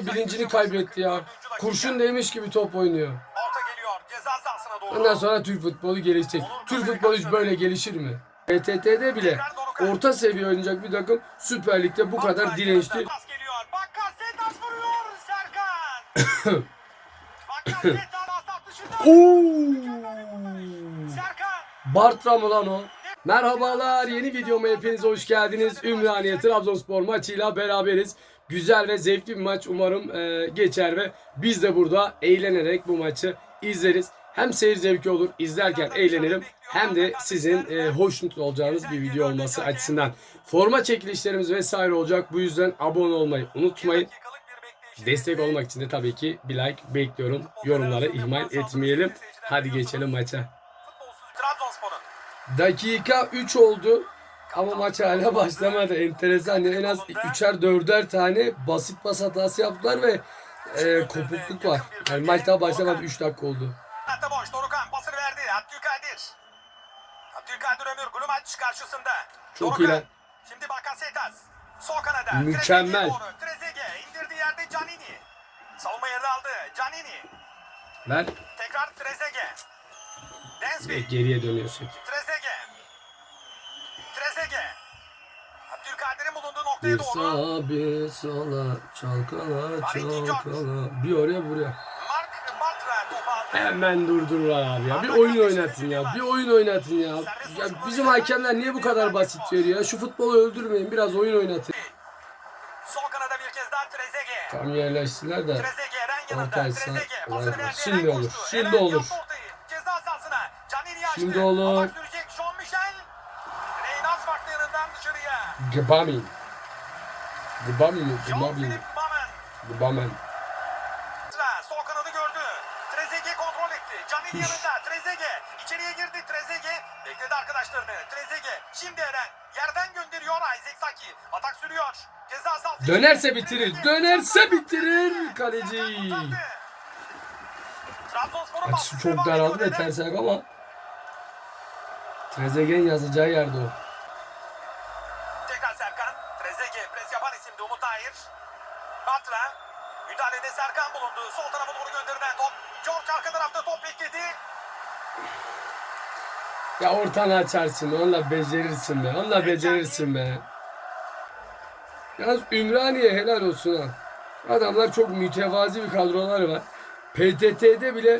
Bilincini kaybetti ya. Kurşun değmiş gibi top oynuyor. Ondan sonra Türk futbolu gelişecek. Türk futbolu hiç böyle gelişir mi? PTT'de bile orta seviye oynayacak bir takım Süper Lig'de bu kadar dirençli. Bartram ulan o. Merhabalar yeni videoma hepiniz hoş geldiniz. Ümraniye Trabzonspor maçıyla beraberiz. Güzel ve zevkli bir maç umarım e, geçer ve biz de burada eğlenerek bu maçı izleriz. Hem seyir zevki olur izlerken eğlenirim hem de sizin e, hoşnut olacağınız bir video olması açısından. Forma çekilişlerimiz vesaire olacak bu yüzden abone olmayı unutmayın. Destek olmak için de tabii ki bir like bekliyorum. Yorumları ihmal etmeyelim. Hadi geçelim maça. Dakika 3 oldu. Ama maç hala başlamadı. Enteresan. Yani en az 3'er 4'er tane basit pas hatası yaptılar ve e, kopukluk var. Yani maç daha başlamadı 3 dakika oldu. Hatta boş. Dorukan pasını verdi. Abdülkadir. Abdülkadir Ömür Glumaç karşısında. Çok iyi lan. Şimdi Bakasetas. Sol kanada. Mükemmel. Trezeguet indirdiği yerde Canini. Savunma yerini aldı. Canini. Ver Tekrar Trezeguet. ve Densville. geriye dönüyorsun. Trezeguet. Trezeguet. Abdülkadir'in bulunduğu Bir noktaya doğru. sağa bir sola çalkala çalkala. Bir oraya buraya. Mark Bartra topu aldı. Hemen durdururlar abi ya. Bir oyun oynatın ya. Bir oyun oynatın ya. ya bizim hakemler niye bu kadar basit veriyor ya? Şu futbolu öldürmeyin. Biraz oyun oynatın. Sol kanada bir kez daha Trezeguet. Tam yerleştiler de. Trezeguet Eren yanında. Ortaysa Trezeguet pasını verdi. Şimdi Eren olur, koştu. şimdi Eren olur. yaptı ortayı. Ceza sahasına. Canini açtı. Şimdi olur. Atak Gbamin. Gbamin mi? Gbamin. Gbamin. Sol kanadı gördü. Trezeguet kontrol etti. Canini yanında. Trezeguet içeriye girdi. Trezeguet bekledi arkadaşlarını. Trezeguet şimdi Eren yerden gönderiyor Isaac Saki. Atak sürüyor. Ceza sahası. Dönerse bitirir. Dönerse bitirir kaleci. Açısı çok daraldı ve ters ayak ama Trezeguet'in yazacağı yerde o. Trezeguet pres yapan isimdi Umut Tahir. Batra. Müdahalede Serkan bulundu. Sol tarafa doğru gönderilen top. George arka tarafta top bekledi. Ya ortanı açarsın be. Onunla becerirsin be. Onunla becerirsin be. Yalnız Ümraniye helal olsun ha. Adamlar çok mütevazi bir kadroları var. PTT'de bile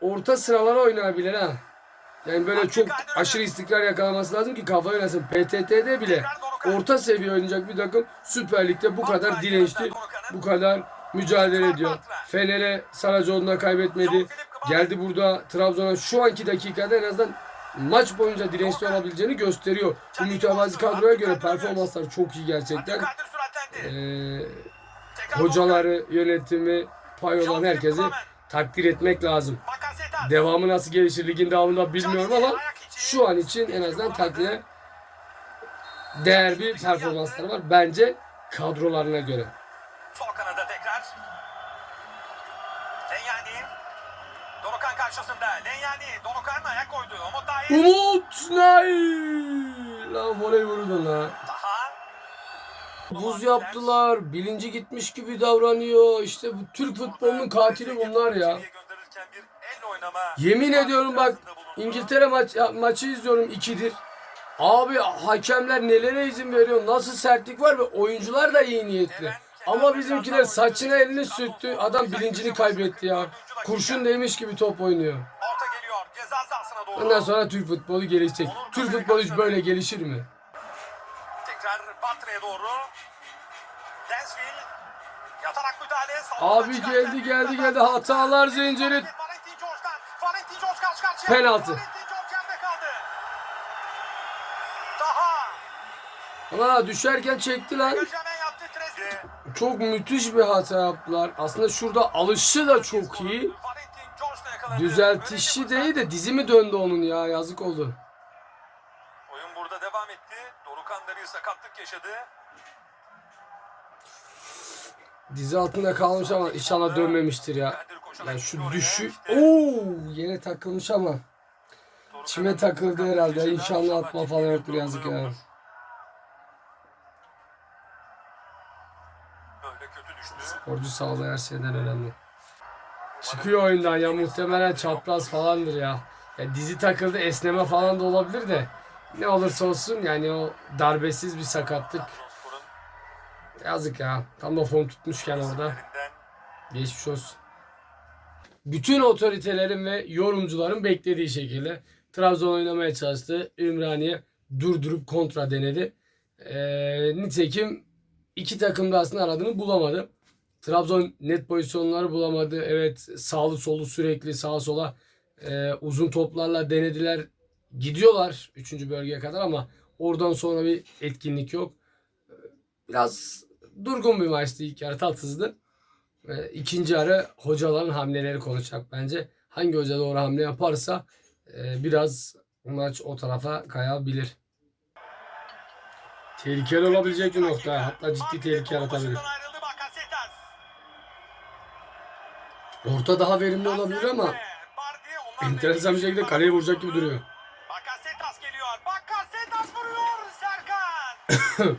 orta sıralara oynayabilir ha. Yani böyle çok aşırı istikrar yakalaması lazım ki kafa oynasın. PTT'de bile orta seviye oynayacak bir takım Süper Lig'de bu kadar dirençli, bu kadar mücadele ediyor. Fener'e Saracoğlu'na kaybetmedi. Geldi burada Trabzon'a. Şu anki dakikada en azından maç boyunca dirençli olabileceğini gösteriyor. Bu mütevazi kadroya göre performanslar çok iyi gerçekten. Ee, hocaları, yönetimi, pay olan herkesi takdir etmek lazım. Devamı nasıl gelişir ligin devamında bilmiyorum ama şu an için en azından takdire değer bir performansları var. Bence kadrolarına göre. Sol kanada tekrar. Lenyani. Dorukan karşısında. Lenyani. Dorukan ayak koydu. Umut Tahir. Umut Nay! Lan voley vurdun la. Taha. Buz yaptılar. Bilinci gitmiş gibi davranıyor. İşte bu Türk futbolunun katili bunlar ya. Yemin ediyorum bak İngiltere maç, maçı izliyorum ikidir. Abi hakemler nelere izin veriyor? Nasıl sertlik var ve oyuncular da iyi niyetli. Ama bizimkiler saçına elini sürttü. Adam bilincini kaybetti ya. Kurşun değmiş gibi top oynuyor. Ondan sonra Türk futbolu gelişecek. Türk futbolu hiç böyle gelişir mi? Tekrar Batra'ya doğru. Densville. Yatarak müdahale. Abi geldi geldi geldi hatalar zinciri. Penaltı. Valentin George yerde kaldı. Daha. Ama düşerken çekti lan. Gökçemen yaptı. Trezeguet. Çok müthiş bir hata yaptılar. Aslında şurada alışı da çok iyi. Düzeltişi değil de dizi mi döndü onun ya yazık oldu. Oyun burada devam etti. Dorukan da bir sakatlık yaşadı. Dizi altında kalmış ama inşallah dönmemiştir ya. Kadir koşarak Ya gitti şu düşü... Oo yere takılmış ama. Çime takıldı herhalde. İnşallah atma falan yoktur yazık ya. yoktur. Sporcu sağlığı her şeyden önemli. Çıkıyor oyundan ya muhtemelen çapraz falandır ya. ya. Dizi takıldı esneme falan da olabilir de. Ne olursa olsun yani o darbesiz bir sakatlık. Yazık ya. Tam da form tutmuşken orada. Geçmiş olsun. Bütün otoritelerin ve yorumcuların beklediği şekilde Trabzon oynamaya çalıştı. Ümraniye durdurup kontra denedi. Ee, nitekim iki takım da aslında aradığını bulamadı. Trabzon net pozisyonları bulamadı. Evet sağlı solu sürekli sağa sola e, uzun toplarla denediler. Gidiyorlar 3. bölgeye kadar ama oradan sonra bir etkinlik yok. Biraz durgun bir maçtı ilk yarı tatsızdı. Ve ikinci yarı hocaların hamleleri konuşacak bence. Hangi hoca doğru hamle yaparsa e, biraz maç o tarafa kayabilir. Tehlikeli olabilecek bir nokta. Hatta ciddi tehlike yaratabilir. Orta daha verimli olabilir ama enteresan bir şekilde kaleye vuracak gibi duruyor. Bakasetas geliyor. Bakasetas vuruyor. Serkan.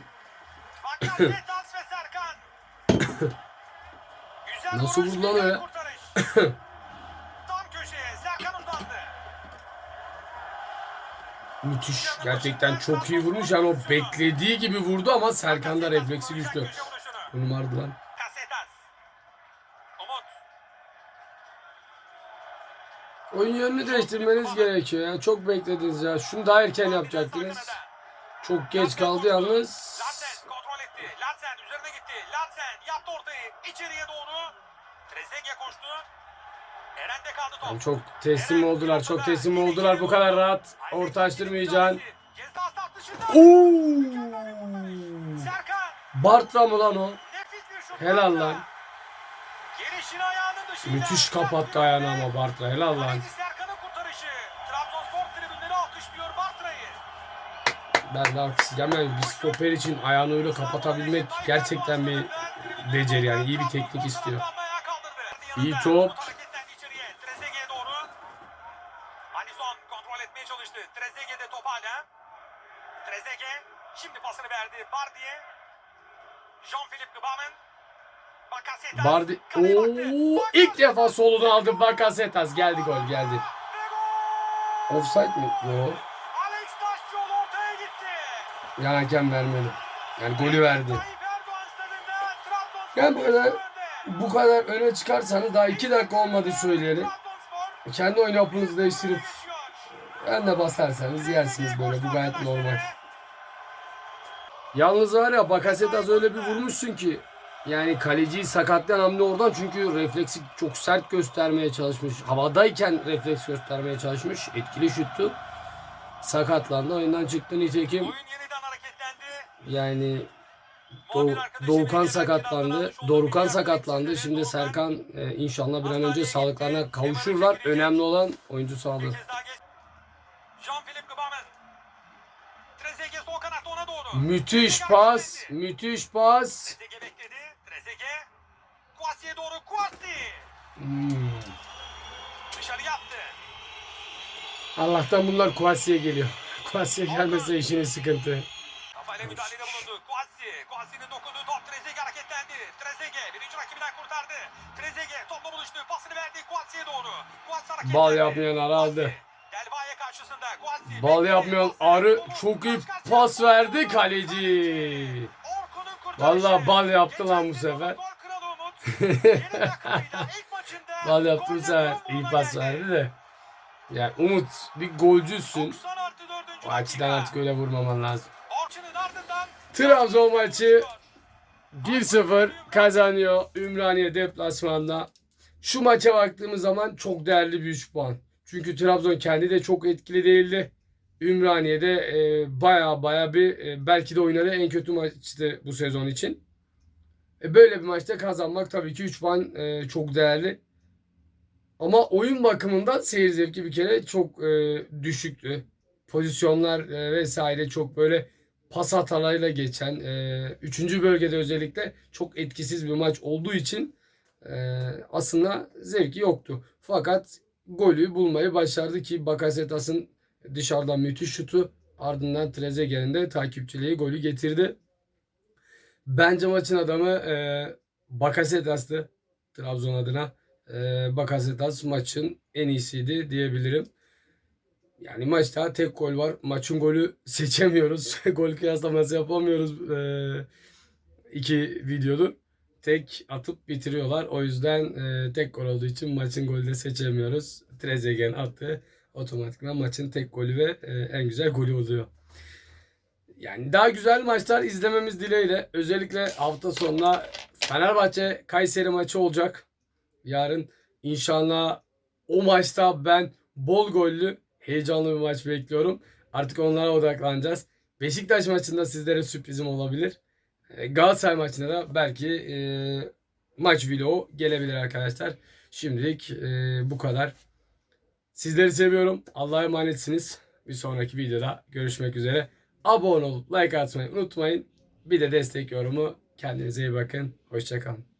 Bakasetas ve Serkan. Güzel Nasıl vurdu lan öyle? Tam köşeye Serkan uzandı. Müthiş. Gerçekten çok iyi vurmuş. Yani o beklediği gibi vurdu ama Serkan da refleksi güçlü. Bunu vardı lan. Kasetas. Umut. Oyun yönünü değiştirmeniz gerekiyor ya. Çok beklediniz ya. Şunu daha erken yapacaktınız. Çok geç kaldı yalnız. Larsen kontrol etti. Larsen üzerine gitti. Larsen yaptı ortayı. İçeriye doğru. Trezeguet koştu. Eren'de kaldı top. Yani çok teslim oldular. Çok teslim oldular. Bu kadar rahat orta açtırmayacaksın. Ceza sahası dışında. Oo! Serkan. Bartra mı lan o? Helal lan. Gelişin ayağının dışında. Müthiş kapattı ayağını ama Bartra. Helal lan. Ben de alkışlayacağım. Yani bir stoper için ayağını öyle kapatabilmek gerçekten bir beceri yani. iyi bir teknik istiyor. İyi top. Hareketlendi içeriye. Trezeguet'e doğru. Alisson kontrol etmeye çalıştı. Trezeguet'de top hala. Trezeguet şimdi pasını verdi. Bardi'ye. Jean-Philippe Gbamin. Bakasetas. Bardi. Oo, ilk defa solunu aldı Bakasetas. Geldi gol geldi. Offside mi? Yok. Yani hakem vermedi. Yani golü verdi. Yani böyle bu kadar öne çıkarsanız daha 2 dakika olmadı söyleyelim. Kendi oyun yapınızı değiştirip ben de basarsanız yersiniz böyle. Bu gayet normal. Yalnız var ya Bakasetas öyle bir vurmuşsun ki yani kaleciyi sakatlayan hamle oradan çünkü refleksi çok sert göstermeye çalışmış. Havadayken refleks göstermeye çalışmış. Etkili şuttu. Sakatlandı. Oyundan çıktı. Nitekim yani Doğukan sakatlandı. Dorukan sakatlandı. Şimdi Serkan e, inşallah bir an önce sağlıklarına kavuşurlar. Önemli olan oyuncu sağlığı. Müthiş pas. Müthiş pas. Kouassi'ye doğru Kouassi. Hmm. Dışarı yaptı. Allah'tan bunlar Kuasi'ye geliyor. Kuasi'ye gelmese işinin sıkıntı. Kafayla müdahalede bulundu. Kouassi. Kouassi'nin dokunduğu top Trezeguet hareketlendi. Trezeguet birinci rakibinden kurtardı. Trezeguet topla buluştu. Pasını verdi Kouassi'ye doğru. Kouassi hareketlendi. Bal yapmayan arı aldı. Delvaye karşısında. Bal yapmayan arı çok iyi pas verdi kaleci. Vallahi bal yaptı lan bu sefer. Bal yaptı bu golle sefer. gol İyi pas verdi de. Yani Umut bir golcüsün. 90 artı 4. O açıdan artık öyle vurmaman lazım. Trabzon maçı 1-0 kazanıyor Ümraniye deplasmanda. Şu maça baktığımız zaman çok değerli bir 3 puan. Çünkü Trabzon kendi de çok etkili değildi. Ümraniye'de e, baya baya bir e, belki de oynadığı en kötü maçtı bu sezon için. E, böyle bir maçta kazanmak tabii ki 3 puan e, çok değerli. Ama oyun bakımından seyir zevki bir kere çok e, düşüktü. Pozisyonlar e, vesaire çok böyle pas hatalarıyla geçen 3. bölgede özellikle çok etkisiz bir maç olduğu için e, aslında zevki yoktu. Fakat golü bulmayı başardı ki Bakasetas'ın dışarıdan müthiş şutu ardından Trezeguet'in de takipçiliği golü getirdi. Bence maçın adamı e, Bakasetas'tı Trabzon adına. Ee, Bakasetas maçın en iyisiydi diyebilirim. Yani maçta tek gol var. Maçın golü seçemiyoruz. gol kıyaslaması yapamıyoruz ee, iki videodur. Tek atıp bitiriyorlar. O yüzden e, tek gol olduğu için maçın golü de seçemiyoruz. Trezeguet'in attığı otomatikman maçın tek golü ve e, en güzel golü oluyor. Yani daha güzel maçlar izlememiz dileğiyle. Özellikle hafta sonuna Fenerbahçe Kayseri maçı olacak. Yarın inşallah o maçta ben bol gollü heyecanlı bir maç bekliyorum. Artık onlara odaklanacağız. Beşiktaş maçında sizlere sürprizim olabilir. E, Galatasaray maçında da belki e, maç vlogu gelebilir arkadaşlar. Şimdilik e, bu kadar. Sizleri seviyorum. Allah'a emanetsiniz. Bir sonraki videoda görüşmek üzere. Abone olup like atmayı unutmayın. Bir de destek yorumu. Kendinize iyi bakın. Hoşçakalın.